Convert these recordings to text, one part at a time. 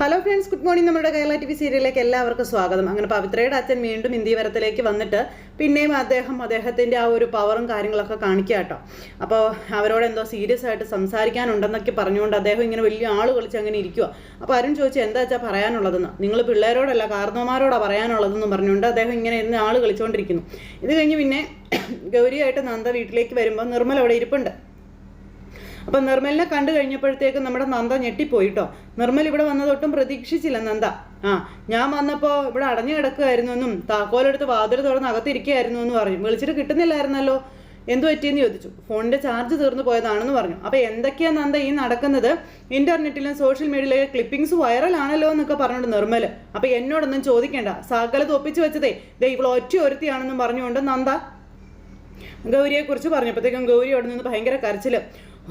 Hello friends good morning നമ്മുടെ Kerala T V സീരിയലിലേക്ക് എല്ലാവർക്കും സ്വാഗതം. അങ്ങനെ പവിത്രയുടെ അച്ഛൻ വീണ്ടും ഇന്ത്യവരത്തിലേക്ക് വന്നിട്ട് പിന്നെയും അദ്ദേഹം അദ്ദേഹത്തിന്റെ ആ ഒരു പവറും കാര്യങ്ങളൊക്കെ കാണിക്കുക കേട്ടോ. അപ്പോൾ അവരോട് എന്തോ സീരിയസ് ആയിട്ട് സംസാരിക്കാനുണ്ടെന്നൊക്കെ പറഞ്ഞുകൊണ്ട് അദ്ദേഹം ഇങ്ങനെ വലിയ ആൾ കളിച്ച് അങ്ങനെ ഇരിക്കുക അപ്പോൾ അരുൺ ചോദിച്ചു എന്താ വെച്ചാൽ പറയാനുള്ളതെന്ന്? നിങ്ങൾ പിള്ളേരോടല്ല കാർന്നോമാരോടാണ് പറയാനുള്ളതെന്ന് പറഞ്ഞുകൊണ്ട് അദ്ദേഹം ഇങ്ങനെ ഇന്ന് ആൾ കളിച്ചുകൊണ്ടിരിക്കുന്നു ഇത് കഴിഞ്ഞ് പിന്നെ ഗൗരിയായിട്ട് നന്ദ വീട്ടിലേക്ക് വരുമ്പോൾ നിർമ്മൽ അവിടെ ഇരിപ്പുണ്ട്. അപ്പം നിർമ്മലിനെ കണ്ടു കഴിഞ്ഞപ്പോഴത്തേക്ക് നമ്മുടെ നന്ദ ഞെട്ടിപ്പോയിട്ടോ. നിർമ്മൽ ഇവിടെ വന്നതൊട്ടും പ്രതീക്ഷിച്ചില്ല നന്ദ. ആ ഞാൻ വന്നപ്പോൾ ഇവിടെ അടഞ്ഞു കിടക്കുമായിരുന്നു എന്നും താക്കോലെടുത്ത് വാതിൽ തുറന്ന് അകത്തിരിക്കുകയായിരുന്നു എന്ന് പറഞ്ഞു. വിളിച്ചിട്ട് കിട്ടുന്നില്ലായിരുന്നല്ലോ. എന്തു പറ്റിയെന്ന് ചോദിച്ചു. ഫോണിന്റെ ചാർജ് തീർന്നു പോയതാണെന്ന് പറഞ്ഞു. അപ്പോൾ എന്തൊക്കെയാണ് നന്ദ ഈ നടക്കുന്നത്? ഇന്റർനെറ്റിലും സോഷ്യൽ മീഡിയയിലെ ക്ലിപ്പിംഗ്സ് വൈറലാണല്ലോ എന്നൊക്കെ പറഞ്ഞുകൊണ്ട് നിർമ്മൽ. അപ്പോൾ എന്നോടൊന്നും ചോദിക്കേണ്ട. സകലത് ഒപ്പിച്ചു വെച്ചതേ. ദേ ഇവൾ ഒറ്റ ഒരുത്തിയാണെന്നും പറഞ്ഞുകൊണ്ട് നന്ദ ഗൗരിയെക്കുറിച്ച് പറഞ്ഞപ്പോഴത്തേക്കും ഗൗരി അവിടെ നിന്ന് ഭയങ്കര കരച്ചിൽ.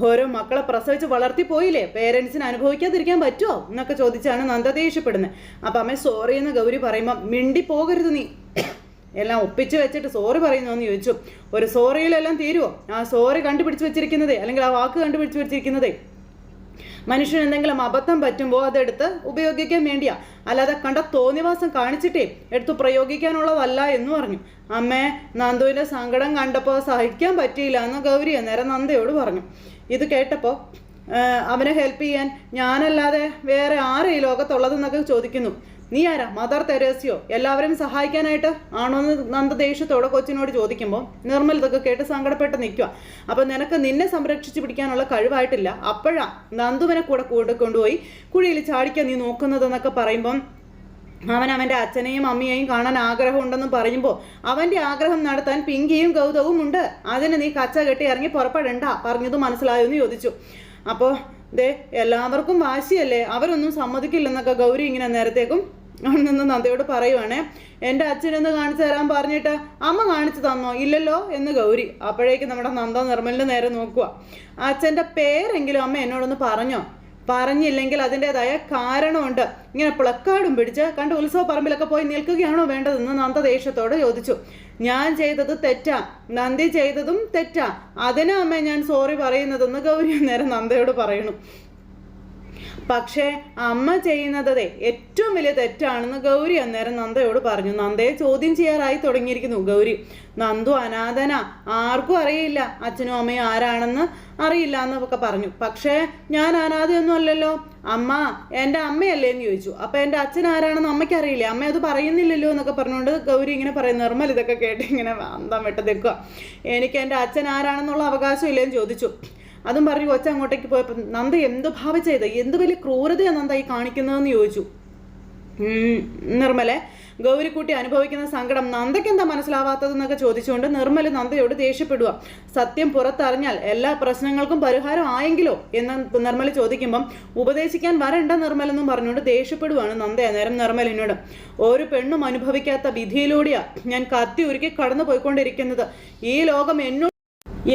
ഓരോ മക്കളെ പ്രസവിച്ച് വളർത്തി പോയില്ലേ? പേരൻസിന് അനുഭവിക്കാതിരിക്കാൻ പറ്റുമോ എന്നൊക്കെ ചോദിച്ചാണ് നന്ദ ദേഷ്യപ്പെടുന്നത്. അപ്പം അമ്മ സോറി എന്ന് ഗൗരി പറയുമ്പോൾ മിണ്ടി പോകരുത് നീ. എല്ലാം ഒപ്പിച്ച് വെച്ചിട്ട് സോറി പറയുന്നു എന്ന് ചോദിച്ചു. ഒരു സോറിയിലെല്ലാം തീരുമോ ആ സോറി കണ്ടുപിടിച്ച് വെച്ചിരിക്കുന്നതേ അല്ലെങ്കിൽ ആ വാക്ക് കണ്ടുപിടിച്ച് വെച്ചിരിക്കുന്നതേ? മനുഷ്യൻ എന്തെങ്കിലും അബദ്ധം പറ്റുമ്പോൾ അതെടുത്ത് ഉപയോഗിക്കാൻ വേണ്ടിയാ. അല്ലാതെ കണ്ട തോന്നിവാസം കാണിച്ചിട്ടേ എടുത്തു പ്രയോഗിക്കാനുള്ളതല്ല എന്ന് പറഞ്ഞു. അമ്മേ നന്ദുവിന്റെ സങ്കടം കണ്ടപ്പോൾ സഹിക്കാൻ പറ്റിയില്ല എന്ന് ഗൗരി അന്നേരം നന്ദയോട് പറഞ്ഞു. ഇത് കേട്ടപ്പോൾ അവനെ ഹെൽപ്പ് ചെയ്യാൻ ഞാനല്ലാതെ വേറെ ആരെ ഈ ലോകത്തുള്ളതെന്നൊക്കെ ചോദിക്കുന്നു. നീ ആരാ? മദർ തെരേസിയോ? എല്ലാവരെയും സഹായിക്കാനായിട്ട് ആണോ എന്ന് നന്ദ ദേഷ്യത്തോടെ കൊച്ചിനോട് ചോദിക്കുമ്പോൾ നിർമ്മൽ ഇതൊക്കെ കേട്ട് സങ്കടപ്പെട്ട് നിൽക്കുക അപ്പം നിനക്ക് നിന്നെ സംരക്ഷിച്ച് പിടിക്കാനുള്ള കഴിവായിട്ടില്ല. അപ്പോഴാ നന്ദുവിനെ കൂടെ കൂടെ കൊണ്ടുപോയി കുഴിയിൽ ചാടിക്കാൻ നീ നോക്കുന്നതെന്നൊക്കെ പറയുമ്പം അവൻ അവന്റെ അച്ഛനെയും അമ്മയെയും കാണാൻ ആഗ്രഹമുണ്ടെന്ന് പറയുമ്പോൾ അവന്റെ ആഗ്രഹം നടത്താൻ പിങ്കിയും ഗൗതവും ഉണ്ട്. അതിന് നീ കച്ച കെട്ടി ഇറങ്ങി പുറപ്പെടണ്ട പറഞ്ഞത് മനസ്സിലായോ എന്ന് ചോദിച്ചു. അപ്പോൾ ദേ എല്ലാവർക്കും വാശിയല്ലേ? അവരൊന്നും സമ്മതിക്കില്ലെന്നൊക്കെ ഗൗരി ഇങ്ങനെ നേരത്തേക്കും അവിടെ നിന്ന് നന്ദയോട് പറയുവാണേ എന്റെ അച്ഛനൊന്ന് കാണിച്ചു തരാൻ പറഞ്ഞിട്ട് അമ്മ കാണിച്ചു തന്നോ? ഇല്ലല്ലോ? എന്ന് ഗൗരി അപ്പോഴേക്കും നമ്മുടെ നന്ദ നിർമ്മലിന്റെ നേരെ നോക്കുക അച്ഛന്റെ പേരെങ്കിലും അമ്മ എന്നോടൊന്ന് പറഞ്ഞോ? പറഞ്ഞില്ലെങ്കിൽ അതിന്റെതായ കാരണമുണ്ട്. ഇങ്ങനെ പ്ലക്കാർഡും പിടിച്ച് കണ്ട് ഉത്സവ പറമ്പിലൊക്കെ പോയി നിൽക്കുകയാണോ വേണ്ടതെന്ന് നന്ദ ദേഷ്യത്തോട് ചോദിച്ചു. ഞാൻ ചെയ്തത് തെറ്റാ. നന്ദി ചെയ്തതും തെറ്റാ. അതിനാ അമ്മേ ഞാൻ സോറി പറയുന്നതെന്ന് ഗൗരി നേരം നന്ദയോട് പറയണു പക്ഷേ അമ്മ ചെയ്യുന്നതേ ഏറ്റവും വലിയ തെറ്റാണെന്ന് ഗൗരി അന്നേരം നന്ദയോട് പറഞ്ഞു. നന്ദയെ ചോദ്യം ചെയ്യാറായി തുടങ്ങിയിരിക്കുന്നു ഗൗരി. നന്ദു അനാഥന. ആർക്കും അറിയില്ല. അച്ഛനും അമ്മയും ആരാണെന്ന് അറിയില്ല എന്നൊക്കെ പറഞ്ഞു. പക്ഷേ ഞാൻ അനാഥയൊന്നും അല്ലല്ലോ. അമ്മ എന്റെ അമ്മയല്ലേ? എന്ന് ചോദിച്ചു. അപ്പം എന്റെ അച്ഛൻ ആരാണെന്ന് അമ്മയ്ക്ക് അറിയില്ല? അമ്മ അത് പറയുന്നില്ലല്ലോ? എന്നൊക്കെ പറഞ്ഞുകൊണ്ട് ഗൗരി ഇങ്ങനെ പറയും. നിർമ്മൽ ഇതൊക്കെ കേട്ട് ഇങ്ങനെ അന്തം വിട്ട് നിൽക്കുക. എനിക്ക് എന്റെ അച്ഛൻ ആരാണെന്നുള്ള അവകാശം ഇല്ലേന്ന് ചോദിച്ചു. അതും പറഞ്ഞ് കൊച്ച അങ്ങോട്ടേക്ക് പോയപ്പോൾ നന്ദ എന്ത് ഭാവിച്ചത് എന്ത് വലിയ ക്രൂരതയാണ് നന്ദ ഈ കാണിക്കുന്നതെന്ന് ചോദിച്ചു. നിർമ്മലെ ഗൗരിക്കുട്ടി അനുഭവിക്കുന്ന സങ്കടം നന്ദയ്ക്ക് എന്താ മനസ്സിലാവാത്തതെന്നൊക്കെ ചോദിച്ചുകൊണ്ട് നിർമ്മൽ നന്ദയോട് ദേഷ്യപ്പെടുക സത്യം പുറത്തറിഞ്ഞാൽ എല്ലാ പ്രശ്നങ്ങൾക്കും പരിഹാരം ആയെങ്കിലോ? എന്ന് നിർമ്മൽ ചോദിക്കുമ്പം ഉപദേശിക്കാൻ വരണ്ട നിർമ്മൽ എന്നും പറഞ്ഞുകൊണ്ട് ദേഷ്യപ്പെടുവാണ് നന്ദ അന്നേരം നിർമ്മലിനോട്. ഒരു പെണ്ണും അനുഭവിക്കാത്ത വിധിയിലൂടെയാ ഞാൻ കത്തി ഉരുക്കി കടന്നു പോയിക്കൊണ്ടിരിക്കുന്നത് ഈ ലോകം എന്നോട്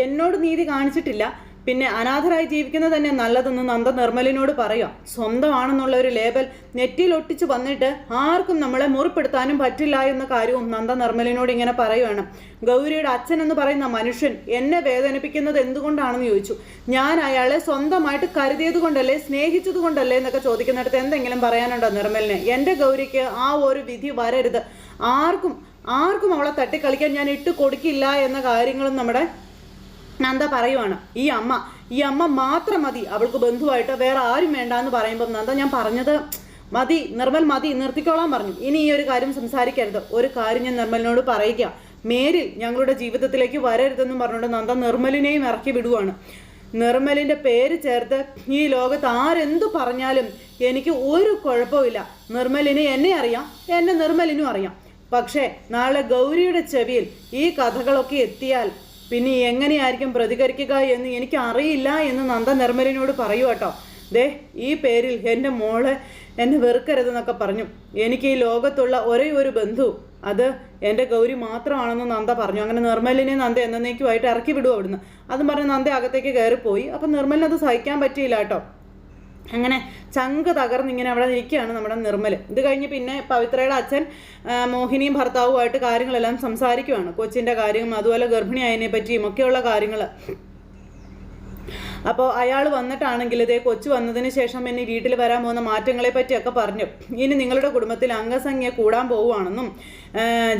എന്നോട് നീതി കാണിച്ചിട്ടില്ല. പിന്നെ അനാഥരായി ജീവിക്കുന്നത് തന്നെ നല്ലതെന്ന് നന്ദ നിർമ്മലിനോട് പറയാം. സ്വന്തമാണെന്നുള്ള ഒരു ലേബൽ നെറ്റിയിൽ ഒട്ടിച്ച് വന്നിട്ട് ആർക്കും നമ്മളെ മുറിപ്പെടുത്താനും പറ്റില്ല എന്ന കാര്യവും നന്ദ നിർമ്മലിനോട് ഇങ്ങനെ പറയുകയാണ് ഗൗരിയുടെ അച്ഛൻ എന്ന് പറയുന്ന മനുഷ്യൻ എന്നെ വേദനിപ്പിക്കുന്നത് എന്തുകൊണ്ടാണെന്ന് ചോദിച്ചു. ഞാൻ അയാളെ സ്വന്തമായിട്ട് കരുതിയത് കൊണ്ടല്ലേ സ്നേഹിച്ചത് കൊണ്ടല്ലേ എന്നൊക്കെ ചോദിക്കുന്നിടത്ത് എന്തെങ്കിലും പറയാനുണ്ടോ നിർമ്മലിന്? എന്റെ ഗൗരിക്ക് ആ ഒരു വിധി വരരുത്. ആർക്കും ആർക്കും അവളെ തട്ടിക്കളിക്കാൻ ഞാൻ ഇട്ട് കൊടുക്കില്ല എന്ന കാര്യങ്ങളും നമ്മുടെ നന്ദ പറയുവാണ് ഈ അമ്മ ഈ അമ്മ മാത്രം മതി അവൾക്ക് ബന്ധുവായിട്ട് വേറെ ആരും വേണ്ട എന്ന് പറയുമ്പോൾ നന്ദ ഞാൻ പറഞ്ഞത് മതി നിർമ്മൽ മതി നിർത്തിക്കോളാൻ പറഞ്ഞു. ഇനി ഈ ഒരു കാര്യം സംസാരിക്കരുത്. ഒരു കാര്യം ഞാൻ നിർമ്മലിനോട് പറയുക. മേരിൽ ഞങ്ങളുടെ ജീവിതത്തിലേക്ക് വരരുതെന്നും പറഞ്ഞുകൊണ്ട് നന്ദ നിർമ്മലിനെയും ഇറക്കി വിടുവാണ്. നിർമ്മലിന്റെ പേര് ചേർത്ത് ഈ ലോകത്ത് ആരെന്തു പറഞ്ഞാലും എനിക്ക് ഒരു കുഴപ്പമില്ല നിർമ്മലിന് എന്നെ അറിയാം എന്നെ നിർമ്മലിനും അറിയാം. പക്ഷേ നാളെ ഗൗരിയുടെ ചെവിയിൽ ഈ കഥകളൊക്കെ എത്തിയാൽ പിന്നെ എങ്ങനെയായിരിക്കും പ്രതികരിക്കുക എന്ന് എനിക്ക് അറിയില്ല എന്ന് നന്ദ നിർമ്മലിനോട് പറയൂ കേട്ടോ. ദേ ഈ പേരിൽ എന്റെ മോളെ എന്നെ വെറുക്കരുതെന്നൊക്കെ പറഞ്ഞു. എനിക്ക് ഈ ലോകത്തുള്ള ഒരേ ഒരു ബന്ധു അത് എന്റെ ഗൗരി മാത്രമാണെന്ന് നന്ദ പറഞ്ഞു. അങ്ങനെ നിർമ്മലിനെ നന്ദ എന്നേക്കുമായിട്ട് ഇറക്കി വിടും അവിടുന്ന്? അതും പറഞ്ഞ് നന്ദ അകത്തേക്ക് കയറിപ്പോയി. അപ്പം നിർമ്മലിനത് സഹിക്കാൻ പറ്റിയില്ല കേട്ടോ. അങ്ങനെ ചങ്ക് തകർന്ന് ഇങ്ങനെ അവിടെ നിൽക്കുകയാണ് നമ്മുടെ നിർമ്മൽ ഇത് കഴിഞ്ഞ് പിന്നെ പവിത്രയുടെ അച്ഛൻ മോഹിനിയും ഭർത്താവുമായിട്ട് കാര്യങ്ങളെല്ലാം സംസാരിക്കുവാണ്. കൊച്ചിന്റെ കാര്യം അതുപോലെ ഗർഭിണിയായതിനെ പറ്റിയും ഒക്കെയുള്ള കാര്യങ്ങൾ അപ്പോൾ അയാൾ വന്നിട്ടാണെങ്കിൽ ഇതേ കൊച്ചു വന്നതിന് ശേഷം എന്നെ വീട്ടിൽ വരാൻ പോകുന്ന മാറ്റങ്ങളെ പറ്റിയൊക്കെ പറഞ്ഞു. ഇനി നിങ്ങളുടെ കുടുംബത്തിൽ അംഗസംഖ്യ കൂടാൻ പോവുകയാണെന്നും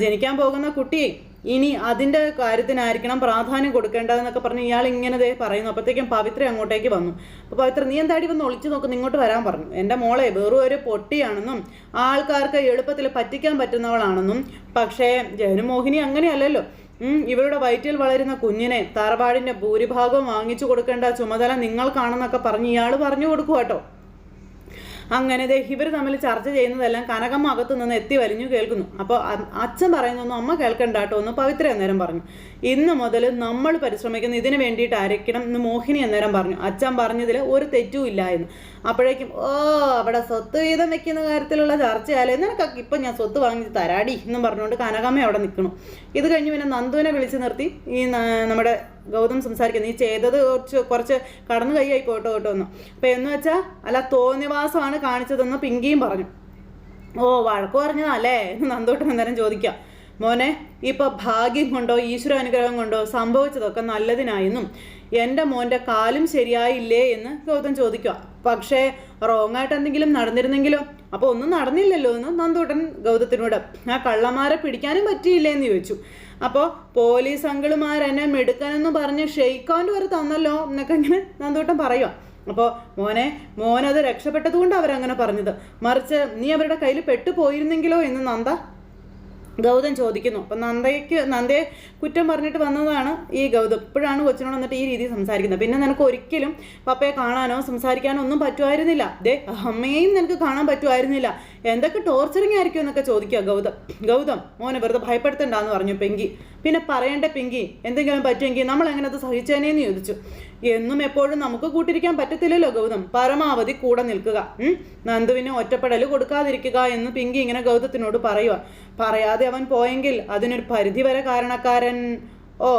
ജനിക്കാൻ പോകുന്ന കുട്ടിയെ ഇനി അതിന്റെ കാര്യത്തിനായിരിക്കണം പ്രാധാന്യം കൊടുക്കേണ്ടതെന്നൊക്കെ പറഞ്ഞ് ഇയാൾ ഇങ്ങനെ ദേ പറയുന്നു. അപ്പോഴത്തേക്കും പവിത്ര അങ്ങോട്ടേക്ക് വന്നു. അപ്പോൾ പവിത്ര നീ എന്താടി വന്ന് ഒളിച്ചു നോക്കും? ഇങ്ങോട്ട് വരാൻ പറഞ്ഞു. എന്റെ മോളെ വെറും ഒരു പൊട്ടിയാണെന്നും ആൾക്കാർക്ക് എളുപ്പത്തിൽ പറ്റിക്കാൻ പറ്റുന്നവളാണെന്നും പക്ഷേ ജനമോഹിനി അങ്ങനെയല്ലല്ലോ. ഇവരുടെ വയറ്റിൽ വളരുന്ന കുഞ്ഞിനെ തറവാടിന്റെ ഭൂരിഭാഗവും വാങ്ങിച്ചു കൊടുക്കേണ്ട ചുമതല നിങ്ങൾക്കാണെന്നൊക്കെ പറഞ്ഞ് ഇയാൾ പറഞ്ഞു കൊടുക്കുക കേട്ടോ അങ്ങനെ ഇവർ തമ്മിൽ ചർച്ച ചെയ്യുന്നതെല്ലാം കനകമ്മ അകത്തു നിന്ന് എത്തി വലിഞ്ഞു കേൾക്കുന്നു. അപ്പോൾ അച്ഛൻ പറയുന്നൊന്നും അമ്മ കേൾക്കണ്ട കേട്ടോ എന്ന് പവിത്ര അന്നേരം പറഞ്ഞു. ഇന്ന് മുതൽ നമ്മൾ പരിശ്രമിക്കുന്ന വേണ്ടിയിട്ട് വേണ്ടിയിട്ടായിരിക്കണം എന്ന് മോഹിനി അന്നേരം പറഞ്ഞു. അച്ഛൻ പറഞ്ഞതിൽ ഒരു തെറ്റും ഇല്ല എന്ന്. അപ്പോഴേക്കും ഓ അവിടെ സ്വത്ത് വീതം വെക്കുന്ന കാര്യത്തിലുള്ള ചർച്ചയായാലും നിനക്കൊക്കെ ഇപ്പം ഞാൻ സ്വത്ത് വാങ്ങി തരാടി എന്നും പറഞ്ഞുകൊണ്ട് കനകമ്മ അവിടെ നിൽക്കണു ഇത് കഴിഞ്ഞ് പിന്നെ നന്ദുവിനെ വിളിച്ച് നിർത്തി. ഈ നമ്മുടെ ഗൗതം സംസാരിക്കുന്നത് നീ ചെയ്തത് കുറച്ച് കുറച്ച് കടന്നു കൈയായി പോട്ടോ കേട്ടോ എന്ന്. അപ്പം എന്ന് വെച്ചാൽ അല്ല തോന്നിവാസമാണ് കാണിച്ചതെന്ന് പിങ്കിയും പറഞ്ഞു. ഓ വഴക്ക് പറഞ്ഞതല്ലേ? എന്ന് നന്ദോട്ട് അന്നേരം ചോദിക്കാം. മോനെ ഇപ്പൊ ഭാഗ്യം കൊണ്ടോ ഈശ്വര അനുഗ്രഹം കൊണ്ടോ സംഭവിച്ചതൊക്കെ നല്ലതിനായെന്നും എന്റെ മോന്റെ കാലും ശരിയായില്ലേ എന്ന് ഗൗതം ചോദിക്കുക പക്ഷേ റോങ് ആയിട്ട് എന്തെങ്കിലും നടന്നിരുന്നെങ്കിലോ? അപ്പോൾ ഒന്നും നടന്നില്ലല്ലോ എന്ന് നന്ദൂട്ടൻ ഗൗതത്തിനോട്. ആ കള്ളന്മാരെ പിടിക്കാനും പറ്റിയില്ലേ എന്ന് ചോദിച്ചു. അപ്പോൾ പോലീസ് അങ്കിളുമാരെന്നെ മെടുക്കാനെന്ന് പറഞ്ഞ് ഷെയ്ക്കാന്റെ വരെ തന്നല്ലോ എന്നൊക്കെ ഇങ്ങനെ നന്ദൂട്ടൻ പറയുക അപ്പോൾ മോനെ മോനത് രക്ഷപ്പെട്ടത് കൊണ്ട് അവരങ്ങനെ പറഞ്ഞത്. മറിച്ച് നീ അവരുടെ കയ്യിൽ പെട്ടുപോയിരുന്നെങ്കിലോ എന്ന് നന്ദ ഗൗതം ചോദിക്കുന്നു. അപ്പം നന്ദയ്ക്ക് നന്ദയെ കുറ്റം പറഞ്ഞിട്ട് വന്നതാണ് ഈ ഗൗതം. ഇപ്പോഴാണ് കൊച്ചിനോട് വന്നിട്ട് ഈ രീതിയിൽ സംസാരിക്കുന്നത്. പിന്നെ നിനക്ക് ഒരിക്കലും പപ്പയെ കാണാനോ സംസാരിക്കാനോ ഒന്നും പറ്റുമായിരുന്നില്ല. ദേ അമ്മയെയും നിനക്ക് കാണാൻ പറ്റുമായിരുന്നില്ല. എന്തൊക്കെ ടോർച്ചറിങ് ആയിരിക്കും എന്നൊക്കെ ചോദിക്കുക ഗൗതം. ഗൗതം മോനെ വെറുതെ ഭയപ്പെടുത്തണ്ടെന്ന് പറഞ്ഞു പെങ്കി. പിന്നെ പറയേണ്ട പെങ്കി എന്തെങ്കിലും പറ്റുമെങ്കിൽ നമ്മൾ എങ്ങനെ അത് സഹിച്ചേനേന്ന് ചോദിച്ചു. എന്നും എപ്പോഴും നമുക്ക് കൂട്ടിരിക്കാൻ പറ്റത്തില്ലല്ലോ ഗൗതം. പരമാവധി കൂടെ നിൽക്കുക? നന്ദുവിന് ഒറ്റപ്പെടൽ കൊടുക്കാതിരിക്കുക എന്ന് പിങ്കി ഇങ്ങനെ ഗൗതത്തിനോട് പറയുക പറയാതെ അവൻ പോയെങ്കിൽ അതിനൊരു പരിധി വരെ കാരണക്കാരൻ ഓ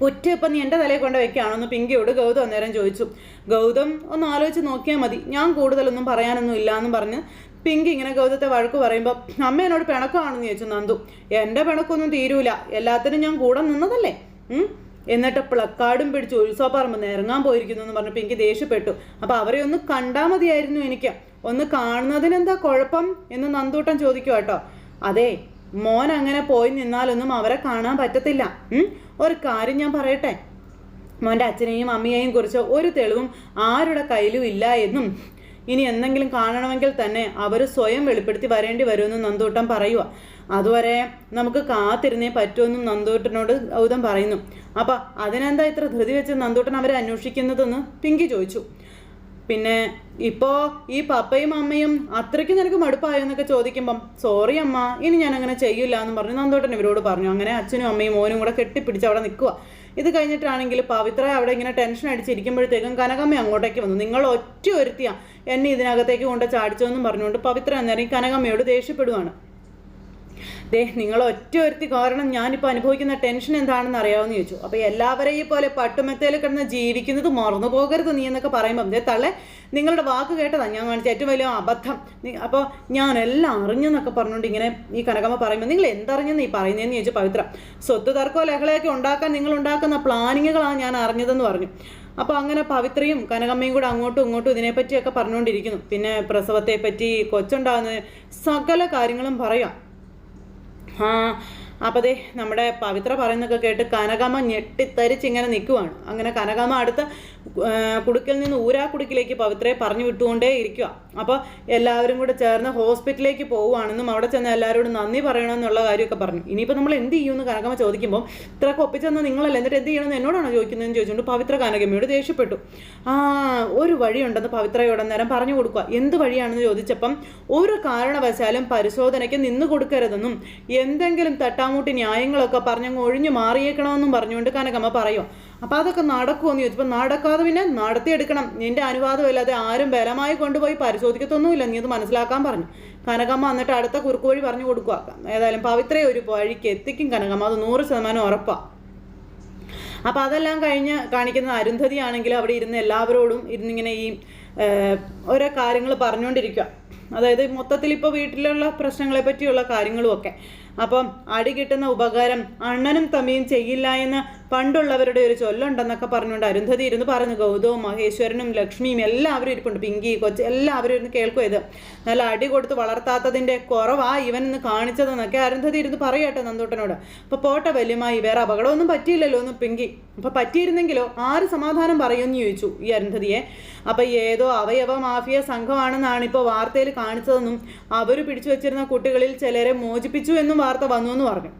കുറ്റം ഇപ്പം നീ എന്റെ തലയിൽ കൊണ്ട് വെക്കുകയാണെന്ന് പിങ്കിയോട് ഗൗതം അന്നേരം ചോദിച്ചു. ഗൗതം ഒന്ന് ആലോചിച്ച് നോക്കിയാൽ മതി. ഞാൻ കൂടുതലൊന്നും പറയാനൊന്നും ഇല്ല എന്നും പറഞ്ഞ് പിങ്കി ഇങ്ങനെ ഗൗതത്തെ വഴക്ക് പറയുമ്പോൾ അമ്മ എന്നോട് പിണക്കമാണെന്ന് ചോദിച്ചു നന്ദു. എന്റെ പിണക്കൊന്നും തീരൂല. എല്ലാത്തിനും ഞാൻ കൂടെ നിന്നതല്ലേ? എന്നിട്ട് പ്ലക്കാർഡും പിടിച്ച് ഉത്സവപ്പറമ്പ് ഇറങ്ങാൻ പോയിരിക്കുന്നു എന്ന് പറഞ്ഞ് പിങ്കി ദേഷ്യപ്പെട്ടു. അപ്പോൾ അവരെ ഒന്ന് കണ്ടാൽ മതിയായിരുന്നു എനിക്ക്. ഒന്ന് കാണുന്നതിനെന്താ കുഴപ്പം എന്ന് നന്ദൂട്ടൻ ചോദിക്കുക കേട്ടോ അതെ മോൻ അങ്ങനെ പോയി നിന്നാലൊന്നും അവരെ കാണാൻ പറ്റത്തില്ല? ഒരു കാര്യം ഞാൻ പറയട്ടെ? മോന്റെ അച്ഛനെയും അമ്മയെയും കുറിച്ച് ഒരു തെളിവും ആരുടെ കയ്യിലും ഇല്ല എന്നും ഇനി എന്തെങ്കിലും കാണണമെങ്കിൽ തന്നെ അവർ സ്വയം വെളിപ്പെടുത്തി വരേണ്ടി വരുമെന്നും നന്ദൂട്ടം പറയുക അതുവരെ നമുക്ക് കാത്തിരുന്നേ പറ്റുമെന്നും നന്ദൂട്ടനോട് ഗൗതം പറയുന്നു. അപ്പം അതിനെന്താ ഇത്ര ധൃതി വെച്ച് നന്ദൂട്ടൻ അവരെ അന്വേഷിക്കുന്നതെന്ന് പിങ്കി ചോദിച്ചു. പിന്നെ ഇപ്പോ ഈ പപ്പയും അമ്മയും അത്രയ്ക്ക് നിനക്ക് മടുപ്പായോ എന്നൊക്കെ ചോദിക്കുമ്പം സോറി അമ്മ ഇനി ഞാൻ അങ്ങനെ ചെയ്യില്ല എന്ന് പറഞ്ഞു നന്ദോട്ടൻ ഇവരോട് പറഞ്ഞു. അങ്ങനെ അച്ഛനും അമ്മയും മോനും കൂടെ കെട്ടിപ്പിടിച്ച് അവിടെ നിൽക്കുക ഇത് കഴിഞ്ഞിട്ടാണെങ്കിൽ പവിത്ര അവിടെ ഇങ്ങനെ ടെൻഷൻ അടിച്ചിരിക്കുമ്പോഴത്തേക്കും കനകമ്മ അങ്ങോട്ടേക്ക് വന്നു. നിങ്ങൾ ഒറ്റ ഒരുത്തിയാ. എന്നെ ഇതിനകത്തേക്ക് കൊണ്ട് ചാടിച്ചോന്നും പറഞ്ഞുകൊണ്ട് പവിത്ര അന്നേരം കനകമ്മയോട് ദേഷ്യപ്പെടുവാണ്. ദേ നിങ്ങൾ ഒറ്റ ഒരുത്തി കാരണം ഞാനിപ്പോൾ അനുഭവിക്കുന്ന ടെൻഷൻ എന്താണെന്ന് അറിയാമെന്ന് ചോദിച്ചു. അപ്പോൾ എല്ലാവരെയും പോലെ പട്ടുമെത്തയിൽ കിടന്ന് ജീവിക്കുന്നത് മറന്നു പോകരുത് നീ എന്നൊക്കെ പറയുമ്പോൾ ദേ തള്ളെ നിങ്ങളുടെ വാക്ക് കേട്ടതാണ് ഞാൻ കാണിച്ച ഏറ്റവും വലിയ അബദ്ധം. അപ്പോൾ ഞാൻ എല്ലാം അറിഞ്ഞെന്നൊക്കെ പറഞ്ഞുകൊണ്ട് ഇങ്ങനെ ഈ കനകമ്മ പറയുമ്പോൾ നിങ്ങൾ എന്തറിഞ്ഞെന്ന് ഈ പറയുന്നതെന്ന് ചോദിച്ചു പവിത്ര. സ്വത്ത് തർക്കോ ലഹളയൊക്കെ ഉണ്ടാക്കാൻ നിങ്ങൾ ഉണ്ടാക്കുന്ന പ്ലാനിങ്ങുകളാണ് ഞാൻ അറിഞ്ഞതെന്ന് പറഞ്ഞു. അപ്പോൾ അങ്ങനെ പവിത്രയും കനകമ്മയും കൂടെ അങ്ങോട്ടും ഇങ്ങോട്ടും ഇതിനെപ്പറ്റിയൊക്കെ പറഞ്ഞുകൊണ്ടിരിക്കുന്നു. പിന്നെ പ്രസവത്തെപ്പറ്റി കൊച്ചുണ്ടാകുന്നത് സകല കാര്യങ്ങളും പറയാം. ആ അപ്പോൾ ദേ നമ്മുടെ പവിത്ര പറയുന്നൊക്കെ കേട്ട് കനകമ്മ ഞെട്ടിത്തരിച്ച് ഇങ്ങനെ നിൽക്കുവാണ് അങ്ങനെ കനകമ്മ അടുത്ത കുടുക്കിൽ നിന്ന് ഊരാ കുടുക്കിലേക്ക് പവിത്രയെ പറഞ്ഞു വിട്ടുകൊണ്ടേ ഇരിക്കുക. അപ്പോൾ എല്ലാവരും കൂടെ ചേർന്ന് ഹോസ്പിറ്റലിലേക്ക് പോവുകയാണെന്നും അവിടെ ചെന്ന് എല്ലാവരോടും നന്ദി പറയണമെന്നുള്ള കാര്യമൊക്കെ പറഞ്ഞു. ഇനിയിപ്പോൾ നമ്മൾ എന്ത് ചെയ്യുമെന്ന് കനകമ്മ ചോദിക്കുമ്പോൾ ഇത്രയൊക്കെ ഒപ്പിച്ചെന്ന് നിങ്ങളല്ല? എന്നിട്ട് എന്ത് ചെയ്യണമെന്ന് എന്നോടാണോ ചോദിക്കുന്നതെന്ന് ചോദിച്ചുകൊണ്ട് പവിത്ര കനകമ്മയോട് ദേഷ്യപ്പെട്ടു. ആ ഒരു വഴിയുണ്ടെന്ന് പവിത്രയോടെ നേരം പറഞ്ഞു കൊടുക്കുക. എന്ത് വഴിയാണെന്ന് ചോദിച്ചപ്പം ഒരു കാരണവശാലും പരിശോധനയ്ക്ക് നിന്ന് കൊടുക്കരുതെന്നും എന്തെങ്കിലും തട്ടാമൂട്ടി ന്യായങ്ങളൊക്കെ പറഞ്ഞങ്ങ് ഒഴിഞ്ഞു മാറിയേക്കണമെന്നും പറഞ്ഞുകൊണ്ട് കനകമ്മ പറയും അപ്പം അതൊക്കെ നടക്കുമെന്ന് ചോദിച്ചപ്പോൾ നടക്കാതെ പിന്നെ നടത്തിയെടുക്കണം നിന്റെ അനുവാദമില്ലാതെ ആരും ബലമായി കൊണ്ടുപോയി പരിശോധിക്കത്തൊന്നുമില്ല. നീ അത് മനസ്സിലാക്കാൻ പറഞ്ഞു. കനകമ്മ എന്നിട്ട് അടുത്ത കുറുക്ക് വഴി പറഞ്ഞു കൊടുക്കുക. ഏതായാലും പവിത്രയെ ഒരു വഴിക്ക് എത്തിക്കും കനകമ്മ. അത് നൂറ് ശതമാനം ഉറപ്പാണ് അപ്പോൾ അതെല്ലാം കഴിഞ്ഞ് കാണിക്കുന്ന അരുന്ധതി ആണെങ്കിൽ അവിടെ ഇരുന്ന് എല്ലാവരോടും ഇരുന്നിങ്ങനെ ഈ ഓരോ കാര്യങ്ങൾ പറഞ്ഞുകൊണ്ടിരിക്കുക. അതായത് മൊത്തത്തിൽ ഇപ്പോൾ വീട്ടിലുള്ള പ്രശ്നങ്ങളെ പറ്റിയുള്ള കാര്യങ്ങളുമൊക്കെ. അപ്പം അടി കിട്ടുന്ന ഉപകാരം അണ്ണനും തമ്മിയും ചെയ്യില്ല എന്ന് പണ്ടുള്ളവരുടെ ഒരു ചൊല്ലുണ്ടെന്നൊക്കെ പറഞ്ഞുകൊണ്ട് അരുന്ധതി ഇരുന്ന് പറഞ്ഞു ഗൗതവും മഹേശ്വരനും ലക്ഷ്മിയും എല്ലാവരും ഇരിപ്പുണ്ട്. പിങ്കി കൊച്ച് എല്ലാവരും ഇരുന്ന് കേൾക്കും ഇത്. നല്ല അടി കൊടുത്ത് വളർത്താത്തതിന്റെ കുറവാ ഇവൻ ഇന്ന് കാണിച്ചതെന്നൊക്കെ അരുന്ധതി ഇരുന്ന് പറയട്ടെ നന്ദൂട്ടനോട്. അപ്പോൾ പോട്ടെ വല്യമായി വേറെ അപകടമൊന്നും പറ്റിയില്ലല്ലോ ഒന്നും പിങ്കി. അപ്പോൾ പറ്റിയിരുന്നെങ്കിലോ? ആര് സമാധാനം പറയുമെന്ന് ചോദിച്ചു ഈ അരുന്ധതിയെ. അപ്പോൾ ഏതോ അവയവ മാഫിയ സംഘമാണെന്നാണ് ഇപ്പോൾ വാർത്തയിൽ കാണിച്ചതെന്നും അവർ പിടിച്ചു വെച്ചിരുന്ന കുട്ടികളിൽ ചിലരെ മോചിപ്പിച്ചു എന്നും വാർത്ത വന്നു എന്ന് പറഞ്ഞു.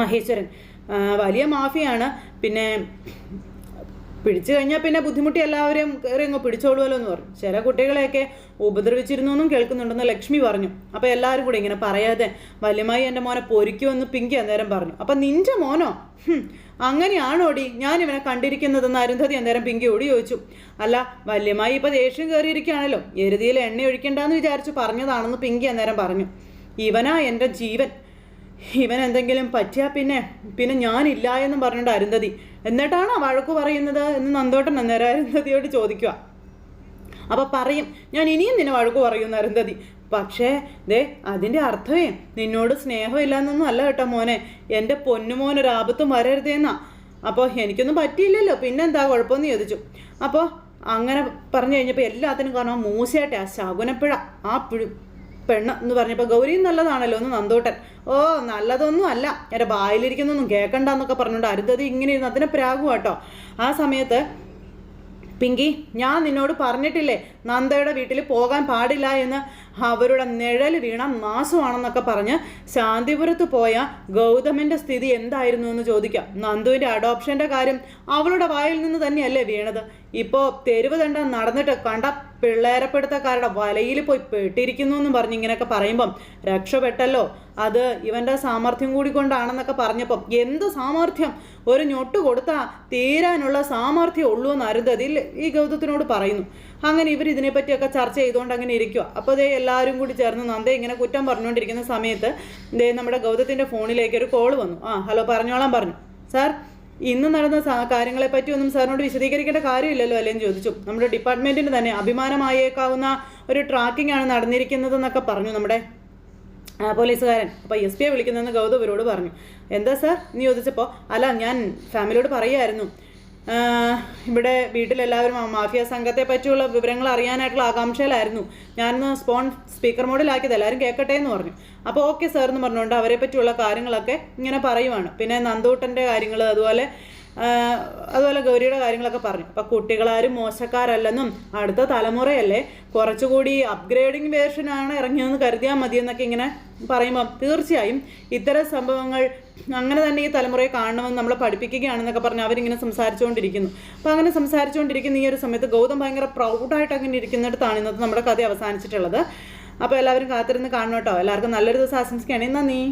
മഹേശ്വരൻ വലിയ മാഫിയാണ്. പിന്നെ പിടിച്ചു കഴിഞ്ഞാൽ പിന്നെ ബുദ്ധിമുട്ടി എല്ലാവരെയും കയറി അങ്ങ് പിടിച്ചോളുമല്ലോ എന്ന് പറഞ്ഞു. ചില കുട്ടികളെയൊക്കെ ഉപദ്രവിച്ചിരുന്നു എന്നും കേൾക്കുന്നുണ്ടെന്ന് ലക്ഷ്മി പറഞ്ഞു. അപ്പോൾ എല്ലാവരും കൂടി ഇങ്ങനെ പറയാതെ വല്യമായി എന്റെ മോനെ പൊരിക്കുമെന്ന് പിങ്കി അന്നേരം പറഞ്ഞു. അപ്പം നിന്റെ മോനോ? അങ്ങനെയാണോടി? ഞാൻ ഇവനെ കണ്ടിരിക്കുന്നതെന്ന് അരുന്ധതി അന്നേരം ഓടി ചോദിച്ചു. അല്ല വല്യമായി ഇപ്പോൾ ദേഷ്യം കയറിയിരിക്കുകയാണല്ലോ എരുതിയിൽ എണ്ണ ഒഴിക്കണ്ടെന്ന് വിചാരിച്ചു പറഞ്ഞതാണെന്ന് പിങ്കി അന്നേരം പറഞ്ഞു. ഇവനാ എന്റെ ജീവൻ. ഇവൻ എന്തെങ്കിലും പറ്റിയാൽ പിന്നെ പിന്നെ ഞാനില്ല എന്നും പറഞ്ഞിട്ട് അരുന്ധതി എന്നിട്ടാണോ വഴക്കു പറയുന്നത്? എന്ന് നന്ദോട്ടൻ അന്നേരം അരുന്ധതിയോട് ചോദിക്കുക. അപ്പോൾ പറയും ഞാൻ ഇനിയും നിന്നെ വഴക്കു പറയുന്നു അരുന്ധതി. പക്ഷേ ദേ അതിന്റെ അർത്ഥമേ നിന്നോട് സ്നേഹമില്ലെന്നൊന്നും അല്ല കേട്ടോ മോനെ. എന്റെ പൊന്നുമോനൊരു ആപത്തും വരരുതേന്നാ അപ്പോൾ എനിക്കൊന്നും പറ്റിയില്ലല്ലോ പിന്നെന്താ കുഴപ്പമെന്ന് ചോദിച്ചു. അപ്പോൾ അങ്ങനെ പറഞ്ഞു കഴിഞ്ഞപ്പോൾ എല്ലാത്തിനും കാരണം മൂസയാട്ടെ ആ ശകുനപ്പിഴ ആ പിഴ പെണ്ണ് എന്ന് പറഞ്ഞപ്പോൾ ഗൗരിയും നല്ലതാണല്ലോ ഒന്ന് നന്ദോട്ടൻ. ഓ നല്ലതൊന്നും അല്ല. എന്റെ ബായിലിരിക്കുന്നൊന്നും കേൾക്കണ്ട എന്നൊക്കെ പറഞ്ഞുകൊണ്ട് അരുന്ധതി ഇങ്ങനെ ഇരുന്ന് അതിനെ പ്രാഗു കേട്ടോ ആ സമയത്ത് പിങ്കി ഞാൻ നിന്നോട് പറഞ്ഞിട്ടില്ലേ നന്ദയുടെ വീട്ടിൽ പോകാൻ പാടില്ല എന്ന്? അവരുടെ നിഴൽ വീണ നാശമാണെന്നൊക്കെ പറഞ്ഞ് ശാന്തിപുരത്ത് പോയ ഗൗതമന്റെ സ്ഥിതി എന്തായിരുന്നു എന്ന് ചോദിക്കാം. നന്ദുവിന്റെ അഡോപ്ഷന്റെ കാര്യം അവളുടെ വായിൽ നിന്ന് തന്നെയല്ലേ വീണത്? ഇപ്പോൾ തെരുവ് തണ്ട നടന്നിട്ട് കണ്ട പിള്ളേരപ്പെടുത്തക്കാരുടെ വലയിൽ പോയി പെട്ടിരിക്കുന്നു എന്ന് പറഞ്ഞ് ഇങ്ങനെയൊക്കെ പറയുമ്പം രക്ഷപ്പെട്ടല്ലോ. അത് ഇവന്റെ സാമർഥ്യം കൂടി കൊണ്ടാണെന്നൊക്കെ പറഞ്ഞപ്പം എന്ത് സാമർഥ്യം? ഒരു ഞൊട്ട് കൊടുത്താൽ തീരാനുള്ള സാമർഥ്യം ഉള്ളൂ എന്ന് അരുതതിൽ ഈ ഗൗതത്തിനോട് പറയുന്നു. അങ്ങനെ ഇവർ ഇതിനെപ്പറ്റിയൊക്കെ ചർച്ച ചെയ്തുകൊണ്ട് അങ്ങനെ ഇരിക്കുക അപ്പോൾ ദേ എല്ലാവരും കൂടി ചേർന്ന് നന്ദ ഇങ്ങനെ കുറ്റം പറഞ്ഞുകൊണ്ടിരിക്കുന്ന സമയത്ത് ദേ നമ്മുടെ ഗൗതത്തിന്റെ ഫോണിലേക്ക് ഒരു കോൾ വന്നു. ആ ഹലോ പറഞ്ഞോളാം പറഞ്ഞു. സാർ? ഇന്ന് നടന്ന കാര്യങ്ങളെ പറ്റി ഒന്നും സാറിനോട് വിശദീകരിക്കേണ്ട കാര്യമില്ലല്ലോ അല്ലേന്ന് ചോദിച്ചു. നമ്മുടെ ഡിപ്പാർട്ട്മെന്റിന് തന്നെ അഭിമാനമായേക്കാവുന്ന ഒരു ട്രാക്കിംഗ് ആണ് നടന്നിരിക്കുന്നതെന്നൊക്കെ പറഞ്ഞു നമ്മുടെ പോലീസുകാരൻ. അപ്പോൾ എസ് പിയെ വിളിക്കുന്നതെന്ന് ഗൗതവരോട് പറഞ്ഞു. എന്താ സാർ? നീ ചോദിച്ചപ്പോൾ അല്ല ഞാൻ ഫാമിലിയോട് പറയുമായിരുന്നു ഇവിടെ വീട്ടിലെല്ലാവരും മാഫിയ സംഘത്തെ പറ്റിയുള്ള വിവരങ്ങൾ അറിയാനായിട്ടുള്ള ആകാംക്ഷയിലായിരുന്നു. ഞാനൊന്ന് സ്പോൺ സ്പീക്കർ മോഡിലാക്കിയത്. എല്ലാവരും കേൾക്കട്ടെ എന്ന് പറഞ്ഞു. അപ്പോൾ ഓക്കെ സാർ എന്ന് പറഞ്ഞുകൊണ്ട് അവരെ പറ്റിയുള്ള കാര്യങ്ങളൊക്കെ ഇങ്ങനെ പറയുവാണ്. പിന്നെ നന്ദൂട്ടന്റെ കാര്യങ്ങൾ അതുപോലെ അതുപോലെ ഗൗരിയുടെ കാര്യങ്ങളൊക്കെ പറഞ്ഞു. അപ്പം കുട്ടികളാരും മോശക്കാരല്ലെന്നും അടുത്ത തലമുറയല്ലേ കുറച്ചുകൂടി അപ്ഗ്രേഡിങ് വേർഷനാണ് ഇറങ്ങിയതെന്ന് കരുതിയാൽ മതിയെന്നൊക്കെ ഇങ്ങനെ പറയുമ്പം തീർച്ചയായും ഇത്തരം സംഭവങ്ങൾ അങ്ങനെ തന്നെ ഈ തലമുറയെ കാണണമെന്ന് നമ്മളെ പഠിപ്പിക്കുകയാണെന്നൊക്കെ പറഞ്ഞ് അവരിങ്ങനെ സംസാരിച്ചുകൊണ്ടിരിക്കുന്നു. അപ്പോൾ അങ്ങനെ സംസാരിച്ചുകൊണ്ടിരിക്കുന്ന ഈ ഒരു സമയത്ത് ഗൗതം ഭയങ്കര പ്രൗഡായിട്ട് അങ്ങനെ ഇരിക്കുന്നിടത്താണ് ഇന്നത്തെ നമ്മുടെ കഥ അവസാനിച്ചിട്ടുള്ളത്. അപ്പോൾ എല്ലാവരും കാത്തിരുന്ന് കാണണം കേട്ടോ. എല്ലാവർക്കും നല്ലൊരു ദിവസം ആശംസിക്കുകയാണ്. നന്ദി